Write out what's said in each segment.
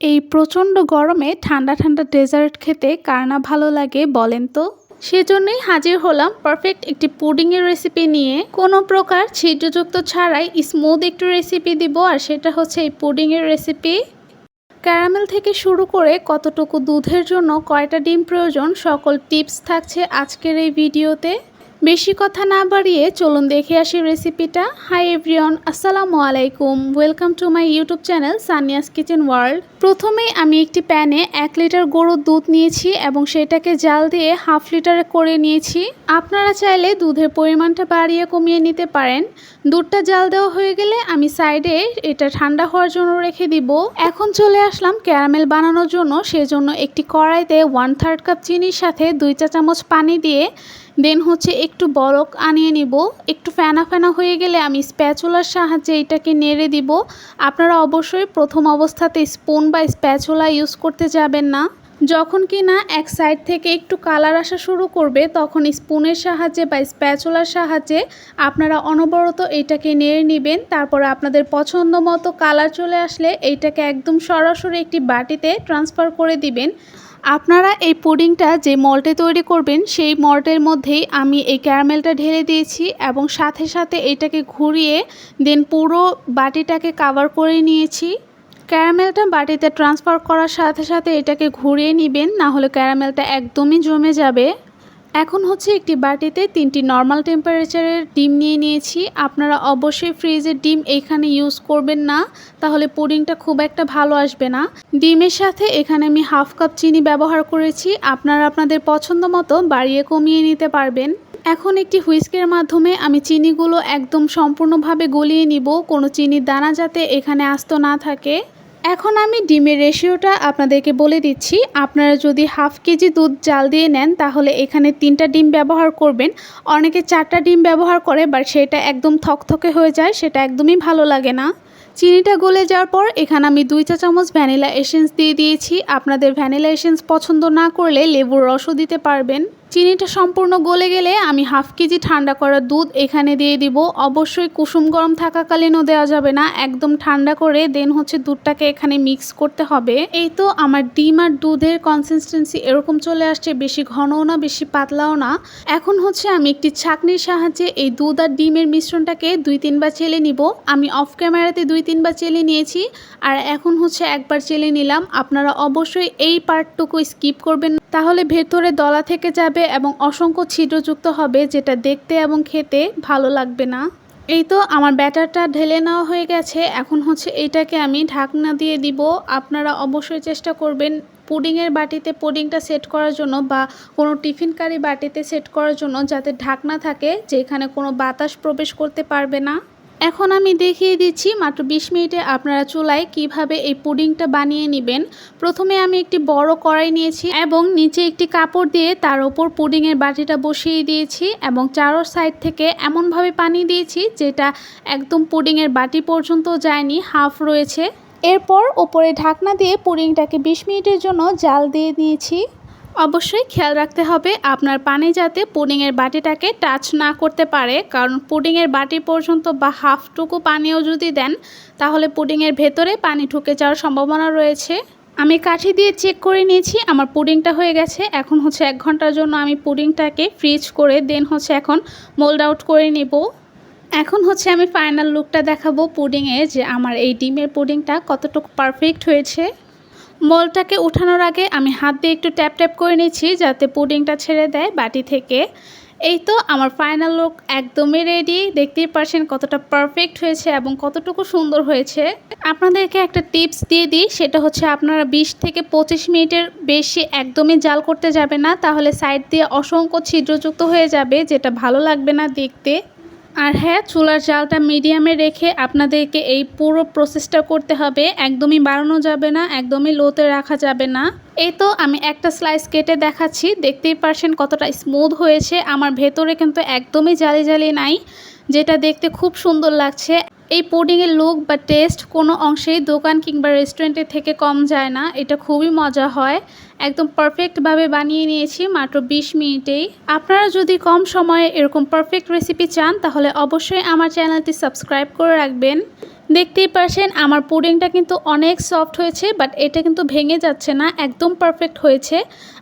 এই প্রচণ্ড গরমে ঠান্ডা ঠান্ডা ডেজার্ট খেতে কার না ভালো লাগে বলেন তো? সেজন্যই হাজির হলাম পারফেক্ট একটি পুডিংয়ের রেসিপি নিয়ে। কোনো প্রকার ছিদ্রযুক্ত ছাড়াই স্মুথ একটু রেসিপি দিব আর সেটা হচ্ছে এই পুডিংয়ের রেসিপি ক্যারামেল থেকে শুরু করে কতটুকু দুধের জন্য কয়টা ডিম প্রয়োজন সকল টিপস থাকছে আজকের এই ভিডিওতে। বেশি কথা না বাড়িয়ে চলুন দেখে আসি রেসিপিটা হাই এভরিওন আসসালামু আলাইকুম। Welcome to my YouTube channel Sania's kitchen world প্রথমেই আমি একটি প্যানে এক লিটার গরুর দুধ নিয়েছি এবং সেটাকে জাল দিয়ে হাফ লিটারে করে নিয়েছি। আপনারা চাইলে দুধের পরিমাণটা বাড়িয়ে কমিয়ে নিতে পারেন। দুধটা জাল দেওয়া হয়ে গেলে আমি সাইডে এটা ঠান্ডা হওয়ার জন্য রেখে দিব। এখন চলে আসলাম ক্যারামেল বানানোর জন্য। সেজন্য একটি কড়াইতে ওয়ান থার্ড কাপ চিনির সাথে দুই চা চামচ পানি দিয়ে দেন হচ্ছে একটু বরক আনিয়ে নিব। একটু ফেনা ফেনা হয়ে গেলে আমি স্প্যাচুলার সাহায্যে এটাকে নেড়ে দিব। আপনারা অবশ্যই প্রথম অবস্থাতে স্পুন বা স্প্যাচুলা ইউজ করতে যাবেন না। যখন কি না এক সাইড থেকে একটু কালার আসা শুরু করবে, তখন স্পুনের সাহায্যে বা স্প্যাচুলার সাহায্যে আপনারা অনবরত এটাকে নেড়ে নেবেন। তারপরে আপনাদের পছন্দ মতো কালার চলে আসলে এইটাকে একদম সরাসরি একটি বাটিতে ট্রান্সফার করে দিবেন। আপনারা এই পুডিংটা যে মল্টে তৈরি করবেন, সেই মল্টের মধ্যেই আমি এই ক্যারামেলটা ঢেলে দিয়েছি এবং সাথে সাথে এটাকে ঘুরিয়ে দেন পুরো বাটিটাকে কাভার করে নিয়েছি। ক্যারামেলটা বাটিতে ট্রান্সফার করার সাথে সাথে এটাকে ঘুরিয়ে নেবেন না হলে ক্যারামেলটা একদমই জমে যাবে। এখন হচ্ছে একটি বাটিতে তিনটি নর্মাল টেম্পারেচারের ডিম নিয়ে নিয়েছি। আপনারা অবশ্যই ফ্রিজের ডিম এইখানে ইউজ করবেন না, তাহলে পুডিংটা খুব একটা ভালো আসবে না। ডিমের সাথে এখানে আমি হাফ কাপ চিনি ব্যবহার করেছি, আপনারা আপনাদের পছন্দ মতো বাড়িয়ে কমিয়ে নিতে পারবেন। এখন একটি হুইস্কের মাধ্যমে আমি চিনিগুলো একদম সম্পূর্ণভাবে গলিয়ে নিব, কোনো চিনির দানা যাতে এখানে আস্ত না থাকে। এখন আমি ডিমের রেশিওটা আপনাদেরকে বলে দিচ্ছি। আপনারা যদি হাফ কেজি দুধ জাল দিয়ে নেন, তাহলে এখানে তিনটা ডিম ব্যবহার করবেন। অনেকে চারটা ডিম ব্যবহার করে, বাট সেটা একদম থকথকে হয়ে যায়, সেটা একদমই ভালো লাগে না। চিনিটা গলে যাওয়ার পর এখানে আমি দুই চা চামচ ভ্যানিলা এসেন্স দিয়ে দিয়েছি। আপনাদের ভ্যানিলা এসেন্স পছন্দ না করলে লেবুর রসও দিতে পারবেন। চিনিটা সম্পূর্ণ গলে গেলে আমি হাফ কেজি ঠান্ডা করা দুধ এখানে দিয়ে দিব। অবশ্যই কুসুম গরম থাকাকালীনও দেওয়া যাবে না। একদম ঠান্ডা করে দেন হচ্ছে দুধটাকে এখানে মিক্স করতে হবে। এই তো আমার ডিম আর দুধের কনসিস্টেন্সি এরকম চলে আসছে, বেশি ঘনও না, বেশি পাতলাও না। এখন হচ্ছে আমি একটি ছাকনির সাহায্যে এই দুধ আর ডিমের মিশ্রণটাকে দুই তিনবার চেলে নিব। আমি অফ ক্যামেরাতে দুই তিনবার চেলে নিয়েছি। আর এখন হচ্ছে একবার চেলে নিলাম। আপনারা অবশ্যই এই পার্টটুকু স্কিপ করবেন তাহলে ভেতরে দলা থেকে যাবে এবং অসংখ্য ছিদ্রযুক্ত হবে যেটা দেখতে এবং খেতে ভালো লাগবে না। এই তো আমার ব্যাটারটা ঢেলে নেওয়া হয়ে গেছে। এখন হচ্ছে এটাকে আমি ঢাকনা দিয়ে দিব। আপনারা অবশ্যই চেষ্টা করবেন পুডিংয়ের বাটিতে পুডিংটা সেট করার জন্য বা কোনো টিফিন কারি বাটিতে সেট করার জন্য যাতে ঢাকনা থাকে যেখানে কোনো বাতাস প্রবেশ করতে পারবে না। এখন আমি দেখিয়ে দিচ্ছি মাত্র বিশ মিনিটে আপনারা চুলায় কীভাবে এই পুডিংটা বানিয়ে নেবেন। প্রথমে আমি একটি বড় কড়াই নিয়েছি এবং নিচে একটি কাপড় দিয়ে তার ওপর পুডিংয়ের বাটিটা বসিয়ে দিয়েছি এবং চারোর সাইড থেকে এমনভাবে পানি দিয়েছি যেটা একদম পুডিংয়ের বাটি পর্যন্ত যায়নি, হাফ রয়েছে। এরপর ওপরে ঢাকনা দিয়ে পুডিংটাকে বিশ মিনিটের জন্য জাল দিয়ে দিয়েছি অবশ্যই খেয়াল রাখতে হবে, আপনার পানি যাতে পুডিংয়ের বাটিটাকে টাচ না করতে পারে, কারণ পুডিংয়ের বাটি পর্যন্ত বা হাফটুকু পানিও যদি দেন, তাহলে পুডিংয়ের ভেতরে পানি ঢুকে যাওয়ার সম্ভাবনা রয়েছে। আমি কাঠি দিয়ে চেক করে নিয়েছি, আমার পুডিংটা হয়ে গেছে, এখন হচ্ছে এক ঘণ্টার জন্য আমি পুডিংটাকে ফ্রিজ করে দেন হচ্ছে এখন মোল্ড আউট করে নেব। এখন হচ্ছে আমি ফাইনাল লুকটা দেখাবো পুডিংয়ে যে আমার এই ডিমের পুডিংটা কতটুকু পারফেক্ট হয়েছে। মলটাকে উঠানোর আগে আমি হাত দিয়ে একটু ট্যাপ ট্যাপ করে নিচ্ছি যাতে পুডিংটা ছেড়ে দেয় বাটি থেকে। এই তো আমার ফাইনাল লুক একদমই রেডি। দেখতেই পারছেন কতটা পারফেক্ট হয়েছে এবং কতটুকু সুন্দর হয়েছে। আপনাদেরকে একটা টিপস দিয়ে দিই, সেটা হচ্ছে আপনারা 20 থেকে পঁচিশ মিনিটের বেশি একদমই জাল করতে যাবে না, তাহলে সাইড দিয়ে অসংখ্য ছিদ্রযুক্ত হয়ে যাবে, যেটা ভালো লাগবে না দেখতে। আর হ্যাঁ চুলার জালটা মিডিয়ামে রেখে আপনাদেরকে এই পুরো প্রসেসটা করতে হবে। একদমই বাড়ানো যাবে না, একদমই লোতে রাখা যাবে না। এই তো আমি একটা স্লাইস কেটে দেখাচ্ছি। দেখতেই পারছেন কতটা স্মুথ হয়েছে। আমার ভেতরে কিন্তু একদমই জালি জালি নাই, যেটা দেখতে খুব সুন্দর লাগছে। এই পুডিংয়ের লুক বা টেস্ট কোনো অংশেই দোকান কিংবা রেস্টুরেন্টের থেকে কম যায় না। এটা খুবই মজা হয়। একদম পারফেক্টভাবে বানিয়ে নিয়েছি মাত্র ২০ মিনিটেই। আপনারা যদি কম সময়ে এরকম পারফেক্ট রেসিপি চান, তাহলে অবশ্যই আমার চ্যানেলটি সাবস্ক্রাইব করে রাখবেন। দেখতেই পারছেন, আমার পুডিংটা কিন্তু অনেক সফট হয়েছে বাট এটা কিন্তু ভেঙে যাচ্ছে না, একদম পারফেক্ট হয়েছে।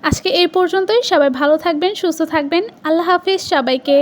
আজকে এই পর্যন্তই। সবাই ভালো থাকবেন, সুস্থ থাকবেন। আল্লাহ হাফিজ সবাইকে।